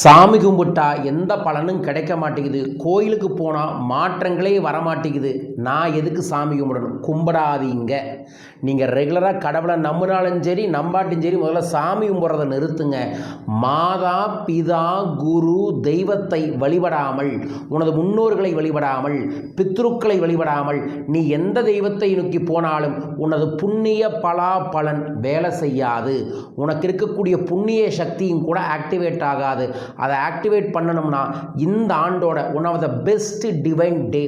சாமி கும்பிட்டா எந்த பலனும் கிடைக்க மாட்டேங்குது. கோயிலுக்கு போனால் மாற்றங்களே வர மாட்டேங்குது நான் எதுக்கு சாமி கும்பிடணும்? கும்பிடாதீங்க. நீங்கள் ரெகுலராக கடவுளை நம்பினாலும் சரி நம்பாட்டும் சரி முதல்ல சாமி கும்பிட்றத நிறுத்துங்க. மாதா பிதா குரு தெய்வத்தை வழிபடாமல் உனது முன்னோர்களை வழிபடாமல் பித்ருக்களை வழிபடாமல் நீ எந்த தெய்வத்தை நோக்கி போனாலும் உனது புண்ணிய பலா பலன் வேலை செய்யாது. உனக்கு இருக்கக்கூடிய புண்ணிய சக்தியும் கூட ஆக்டிவேட் ஆகாது. அதை ஆக்டிவேட் பண்ணணும்னா இந்த ஆண்டோட one of the best divine day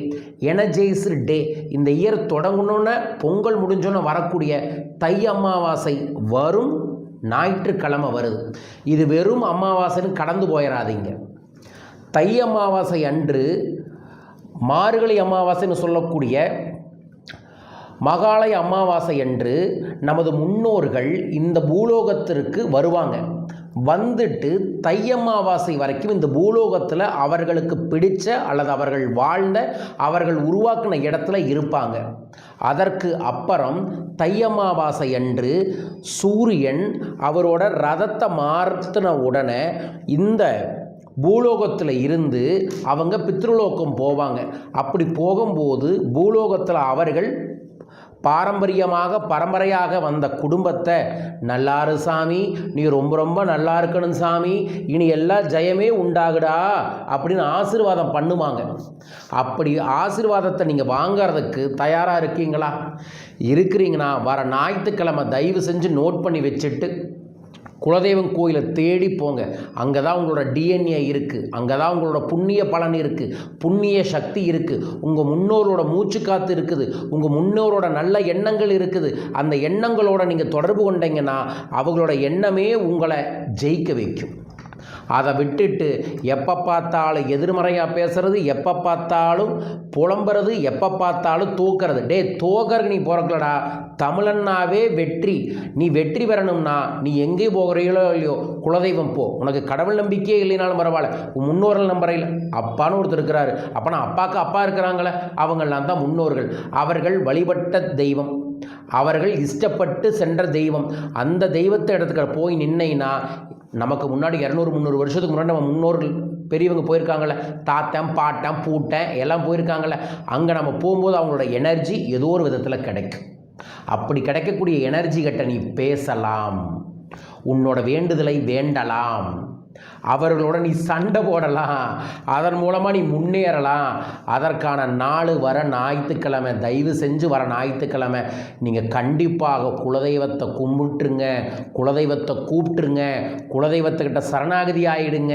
energised day இந்த இயர் தொடங்கணுன்னு பொங்கல் முடிஞ்சோன்னு வரக்கூடிய தை அமாவாசை வரும் ஞாயிற்றுக்கிழமை வருது. இது வெறும் அமாவாசைன்னு கடந்து போயிடாதீங்க தை அமாவாசை அன்று மார்கழி அமாவாசைன்னு சொல்லக்கூடிய மகாலய அமாவாசை அன்று நமது முன்னோர்கள் இந்த பூலோகத்திற்கு வருவாங்க. வந்துட்டு தையம்மாவாசை வரைக்கும் இந்த பூலோகத்தில் அவர்களுக்கு பிடிச்ச அல்லது அவர்கள் வாழ்ந்த அவர்கள் உருவாக்கின இடத்துல இருப்பாங்க. அதற்கு அப்புறம் தையம்மாவாசை அன்று சூரியன் அவரோட ரதத்தை மாற்றின உடனே இந்த பூலோகத்தில் இருந்து அவங்க பித்ருலோகம் போவாங்க. அப்படி போகும்போது பூலோகத்தில் அவர்கள் பாரம்பரியமாக பரம்பரையாக வந்த குடும்பத்தை நல்லாரு சாமி நீ ரொம்ப ரொம்ப நல்லா இருக்கணும் சாமி இனி எல்லா ஜெயமே உண்டாகுடா அப்படின்னு ஆசீர்வாதம் பண்ணுவாங்க. அப்படி ஆசீர்வாதத்தை நீங்கள் வாங்கிறதுக்கு தயாராக இருக்கீங்களா? இருக்கிறீங்கன்னா வர ஞாயிற்றுக்கிழமை தயவு செஞ்சு நோட் பண்ணி வச்சுட்டு குலதெய்வம் கோயிலை தேடி போங்க. அங்கே தான் உங்களோட டிஎன்ஏ இருக்குது அங்கே தான் உங்களோட புண்ணிய பலன் இருக்குது புண்ணிய சக்தி இருக்குது உங்கள் முன்னோரோட மூச்சு காத்து இருக்குது. உங்கள் முன்னோரோட நல்ல எண்ணங்கள் இருக்குது. அந்த எண்ணங்களோட நீங்கள் தொடர்பு கொண்டீங்கன்னா அவங்களோட எண்ணமே உங்களை ஜெயிக்க வைக்கும். அதை விட்டுட்டு எப்போ பார்த்தாலும் எதிர்மறையாக பேசுறது எப்போ பார்த்தாலும் புலம்புறது எப்போ பார்த்தாலும் தூக்கிறது. டே தோக்கறதுக்கு நீ பிறக்கலடா. தமிழன்னாவே வெற்றி. நீ வெற்றி பெறணும்னா நீ எங்கே போகிறீங்களோ இல்லையோ குலதெய்வம் போ. உனக்கு கடவுள் நம்பிக்கையே இல்லைனாலும் பரவாயில்ல. உன் முன்னோர்கள் நம்புறையில் அப்பான்னு ஒருத்தர் இருக்கிறாரு. அப்போனா அப்பாவுக்கு அப்பா இருக்கிறாங்களே. அவங்களாம் தான் முன்னோர்கள். அவர்கள் வழிபட்ட தெய்வம். அவர்கள் இஷ்டப்பட்டு சென்ற தெய்வம். அந்த தெய்வத்தை இடத்துக்கு போய் நின்னைனா நமக்கு முன்னாடி இரநூறு முந்நூறு வருஷத்துக்கு முன்னாடி நம்ம முன்னோர்கள் பெரியவங்க போயிருக்காங்கள தாத்தன் பாட்டன் பூட்டன் எல்லாம் போயிருக்காங்கள அங்கே நம்ம போகும்போது அவங்களோட எனர்ஜி ஏதோ ஒரு விதத்தில் கிடைக்கும். அப்படி கிடைக்கக்கூடிய எனர்ஜி கிட்ட நீ பேசலாம். உன்னோட வேண்டுதலை வேண்டலாம். அவர்களோட நீ சண்டை போடலாம். அதன் மூலமாக நீ முன்னேறலாம். அதற்கான நாள் வர ஞாயிற்றுக்கிழமை தயவு செஞ்சு வர ஞாயிற்றுக்கிழமை. நீங்கள் கண்டிப்பாக குலதெய்வத்தை கும்பிட்டுருங்க. குலதெய்வத்தை கூப்பிட்டுருங்க. குலதெய்வத்துக்கிட்ட சரணாகதி ஆகிடுங்க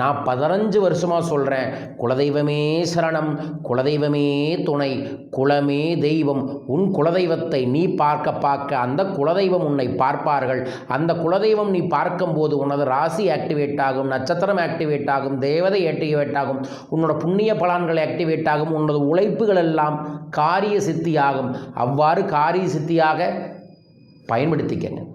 நான் பதினஞ்சு வருஷமாக சொல்கிறேன் குலதெய்வமே சரணம் குலதெய்வமே துணை குலமே தெய்வம். உன் குலதெய்வத்தை நீ பார்க்க பார்க்க அந்த குலதெய்வம் உன்னை பார்ப்பார்கள். அந்த குலதெய்வம் நீ பார்க்கும்போது உனது ராசி ஆக்டிவேட் ஆகும் நட்சத்திரம் ஆக்டிவேட் ஆகும் தேவதை ஆக்டிவேட் ஆகும் உன்னோட புண்ணிய பலன்கள் ஆக்டிவேட் ஆகும் உன்னோட உழைப்புகள் எல்லாம் காரிய சித்தியாகும் அவ்வாறு காரிய சித்தியாக பயன்படுத்திக்கங்க.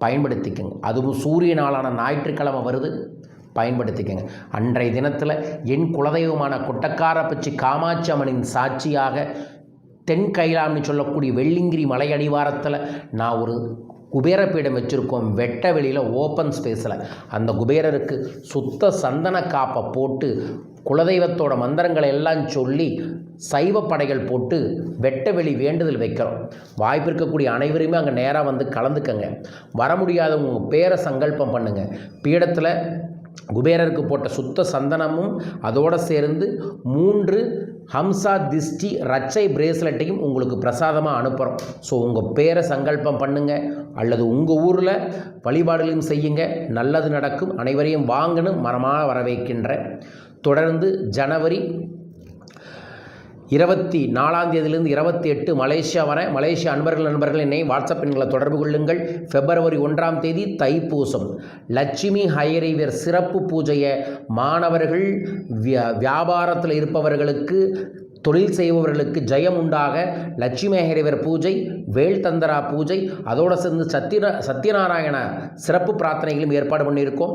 பயன்படுத்திக்கங்க. அதுவும் சூரிய நாளான ஞாயிற்றுக்கிழமை வருது. பயன்படுத்திக்கங்க. அன்றைய தினத்தில் என் குலதெய்வமான கொட்டக்காரப்பச்சி காமாட்சி அம்மனின் சாட்சியாக தென் கைலாம்னு சொல்லக்கூடிய வெள்ளிங்கிரி மலை அடிவாரத்தில் நான் ஒரு குபேரப்பீடம் வச்சுருக்கோம். வெட்ட வெளியில் ஓப்பன் ஸ்பேஸில் அந்த குபேரருக்கு சுத்த சந்தன காப்பை போட்டு குலதெய்வத்தோட மந்திரங்களை எல்லாம் சொல்லி சைவ படைகள் போட்டு வெட்ட வெளி வேண்டுதல் வைக்கிறோம். வாய்ப்பு இருக்கக்கூடிய அனைவருமே அங்கே நேராக வந்து கலந்துக்கங்க. வர முடியாதவங்க பேரை சங்கல்பம் பண்ணுங்கள் பீடத்தில் குபேரருக்கு போட்ட சுத்த சந்தனமும் அதோடு சேர்ந்து மூன்று ஹம்சா திஷ்டி ரச்சை பிரேஸ்லெட்டையும் உங்களுக்கு பிரசாதமாக அனுப்புகிறோம் ஸோ உங்கள் பேரை சங்கல்பம் பண்ணுங்கள் அல்லது உங்கள் ஊரில் வழிபாடுகளையும் செய்யுங்க. நல்லது நடக்கும். அனைவரையும் வாங்கணும் மரமாக வரவேற்கின்ற தொடர்ந்து ஜனவரி இருபத்தி நாலாம் தேதியிலிருந்து இருபத்தி எட்டு மலேசியா வர மலேசியா அன்பர்கள் நண்பர்கள் என்னை வாட்ஸ்அப் எண்களை தொடர்பு கொள்ளுங்கள். பிப்ரவரி ஒன்றாம் தேதி தைப்பூசம். லட்சுமி ஹையரைவர் சிறப்பு பூஜையை மாணவர்கள் வியா வியாபாரத்தில் இருப்பவர்களுக்கு தொழில் செய்பவர்களுக்கு ஜெயம் உண்டாக லட்சுமி ஹைரவர் பூஜை வேல்தந்தரா பூஜை அதோடு சேர்ந்து சத்யநா சத்யநாராயண சிறப்பு பிரார்த்தனைகளும் ஏற்பாடு பண்ணியிருக்கோம்.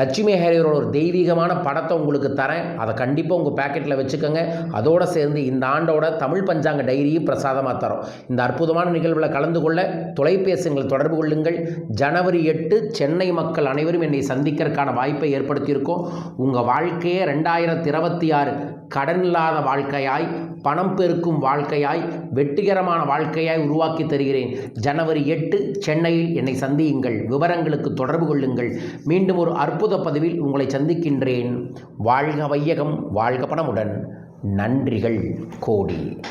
லட்சுமி ஹேரியரோட ஒரு தெய்வீகமான படத்தை உங்களுக்கு தரேன். அதை கண்டிப்பாக உங்கள் பேக்கெட்டில் வச்சுக்கோங்க. அதோடு சேர்ந்து இந்த ஆண்டோட தமிழ் பஞ்சாங்க டைரியும் பிரசாதமாக தரோம். இந்த அற்புதமான நிகழ்வில் கலந்து கொள்ள தொலைபேசிகளை தொடர்பு கொள்ளுங்கள். ஜனவரி எட்டு சென்னை மக்கள் அனைவரும் என்னை சந்திக்கிறதுக்கான வாய்ப்பை ஏற்படுத்தியிருக்கோம். உங்கள் வாழ்க்கையே ரெண்டாயிரத்தி இருபத்தி ஆறு கடன் இல்லாத வாழ்க்கையாய் பணம் பெருக்கும் வாழ்க்கையாய் வெற்றிகரமான வாழ்க்கையாய் உருவாக்கி தருகிறேன். ஜனவரி எட்டு சென்னையில் என்னை சந்தியுங்கள். விவரங்களுக்கு தொடர்பு கொள்ளுங்கள். மீண்டும் ஒரு அற்புத பதிவில் உங்களை சந்திக்கின்றேன். வாழ்க வையகம் வாழ்க பணமுடன். நன்றிகள் கோடி.